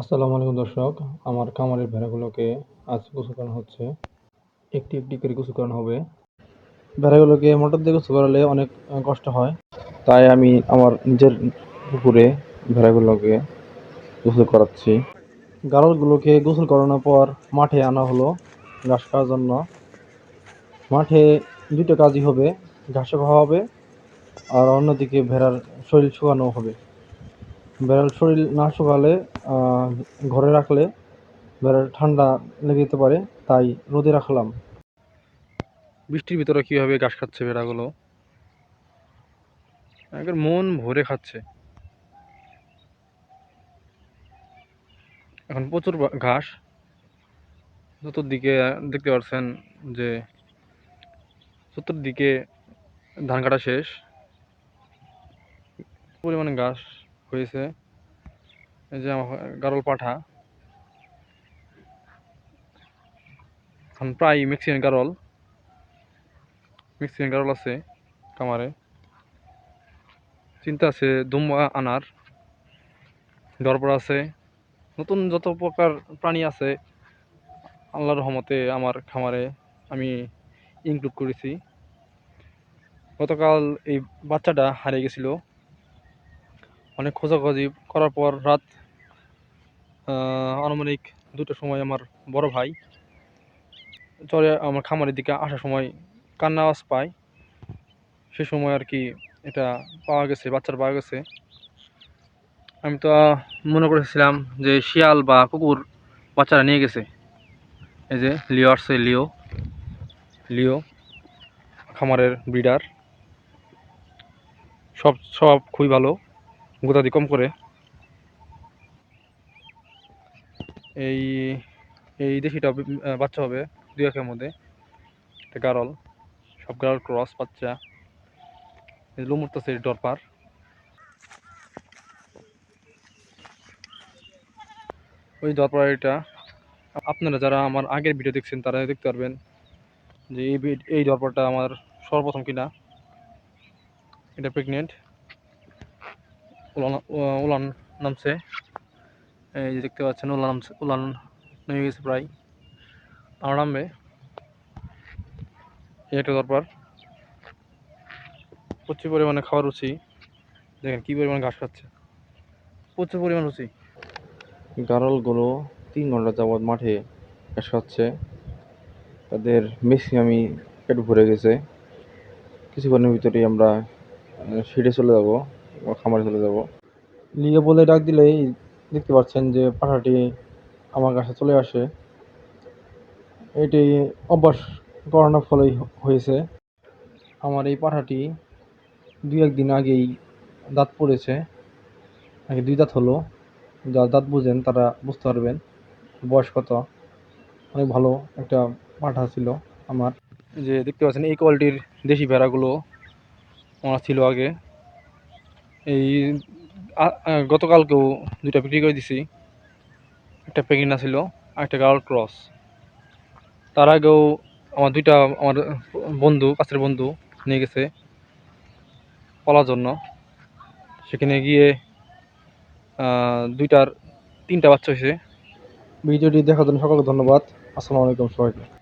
আসসালামু আলাইকুম দর্শক, আমার খামারের ভেড়াগুলোকে আজ গোসল করানো হচ্ছে। একটি একটি করে গোসল করানো হবে। ভেড়াগুলোকে মোটর দিয়ে গোসল করালে অনেক কষ্ট হয়। তাই আমি আমার নিজের পুকুরে ভেড়াগুলোকে গোসল করাচ্ছি। গারলগুলোকে গোসল করানোর পর মাঠে আনা হলো ঘাস খাওয়ার জন্য। মাঠে দুটো কাজই হবে, ঘাসও খাওয়া হবে আর অন্যদিকে ভেড়ার শরীর শুকানো হবে। ভেড়ার শরীর না শুকালে ঘরে রাখলে ভেড়ার ঠান্ডা লেগে যেতে পারে, তাই রোদে রাখলাম। বৃষ্টির ভিতরে কীভাবে ঘাস খাচ্ছে ভেড়াগুলো? একবার মন ভরে খাচ্ছে। এখন প্রচুর ঘাস। চতুর্দিকে দেখতে পাচ্ছেন যে চতুর্দিকে ধান কাটা শেষ। পরিমাণে ঘাস হয়েছে। এই যে গারল পাঠা। এখন প্রায় মেক্সিকান গারল। মেক্সিকান গারল আছে কামারে চিন্তা আছে দুম্বা আনার। দরবার আছে। নতুন যত প্রকার প্রাণী আছে, আল্লাহর রহমতে আমার খামারে আমি ইনক্লুড করেছি। গতকাল এই বাচ্চাটা হারিয়ে গেছিল। অনেক খোঁজাখুঁজি করার পর রাত আনুমানিক দুটো সময় আমার বড় ভাই চলে আমার খামারের দিকে আসার সময় কান্না আওয়াজ পায়। সে সময় আর কি এটা পাওয়া গেছে, বাচ্চার পাওয়া গেছে। আমি তো মনে করেছিলাম যে শিয়াল বা কুকুর বাচ্চারা নিয়ে গেছে। এই যে লিও আসছে, লিও। লিও, খামারের ব্রিডার। সব সব খুবই ভালো। গোদাদি কম করে। এই এই দেশিটা বাচ্চা হবে দুই একের মধ্যে। একটা গারল, সব গারল ক্রস বাচ্চা। লুমুরতেছে ডরপার। ওই দরপার এটা, আপনারা যারা আমার আগের ভিডিও দেখছেন, তারা দেখতে পারবেন যে এই এই দরপারটা আমার সর্বপ্রথম কিনা। এটা প্রেগনেন্ট উলান উলান নামছে। এই যে দেখতে পাচ্ছেন উলান নামছে উলান নেমে গেছে প্রায়। আর নামবে এই একটা দরবার। প্রচুর পরিমাণে খাওয়ার রুচি। দেখেন কী পরিমাণ ঘাস খাচ্ছে। প্রচুর পরিমাণ রুচি। গারলগুলো তিন ঘণ্টা যাবৎ মাঠে ঘাস খাচ্ছে। তাদের ম্যাক্সিমামই পেট ভরে গেছে। কিছুক্ষণের ভিতরেই আমরা সিটে চলে যাব বা খামারে চলে যাব। লিগে বলে ডাক দিলেই দেখতে পাচ্ছেন যে পাঠাটি আমার কাছে চলে আসে। এটি অভ্যাস করানোর ফলেই হয়েছে। আমার এই পাঠাটি দুই একদিন আগেই দাঁত পড়েছে। আগে দুই দাঁত হলো। যারা দাঁত বুঝেন তারা বুঝতে পারবেন বয়স কত। অনেক ভালো একটা পাঠা ছিল আমার। যে দেখতে পাচ্ছেন, এই কোয়ালিটির দেশি ভেড়াগুলো আমার ছিল আগে। এই গতকালকেও দুইটা বিক্রি করে দিছি। একটা পেগিনা ছিল আর একটা গার্ল ক্রস। তার আগেও আমার দুইটা, আমার বন্ধু কাছের বন্ধু নিয়ে গেছে পলার জন্য। সেখানে গিয়ে দুইটার তিনটা বাচ্চা হয়েছে। ভিডিওটি দেখার জন্য সকলকে ধন্যবাদ। আসসালামু আলাইকুম সবাইকে।